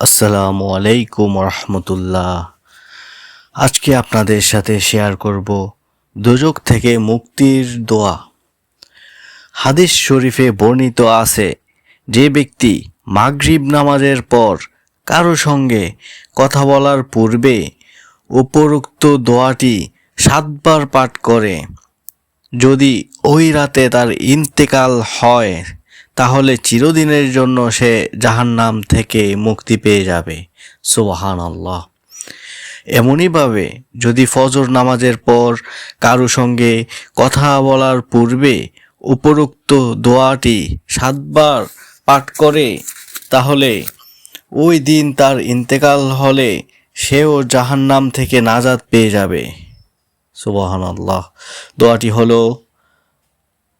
আসসালামু আলাইকুম রহমতুল্লাহ আজকে আপনাদের সাথে শেয়ার করব দুজক থেকে মুক্তির দোয়া। হাদিস শরীফে বর্ণিত আছে, যে ব্যক্তি মাগরিব নামাজের পর কারও সঙ্গে কথা বলার পূর্বে উপরোক্ত দোয়াটি সাতবার পাঠ করে। যদি ওই রাতে তার ইন্তেকাল হয় তাহলে চিরদিনের জন্য সে জাহান্নাম থেকে মুক্তি পেয়ে যাবে। সুবাহান আল্লাহ এমনইভাবে যদি ফজর নামাজের পর কারও সঙ্গে কথা বলার পূর্বে উপরোক্ত দোয়াটি সাতবার পাঠ করে, তাহলে ওই দিন তার ইন্তেকাল হলে সেও জাহান্নাম থেকে নাজাদ পেয়ে যাবে। সুবাহান আল্লাহ দোয়াটি হলো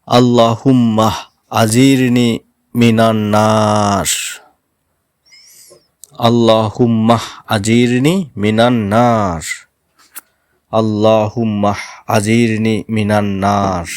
আল্লাহুম্মাহ আজিরনি মিনান নাস আল্লাহুম্মাহ আজিরনি মিনান নাস আল্লাহুম্মাহ আজিরনি মিনান্নার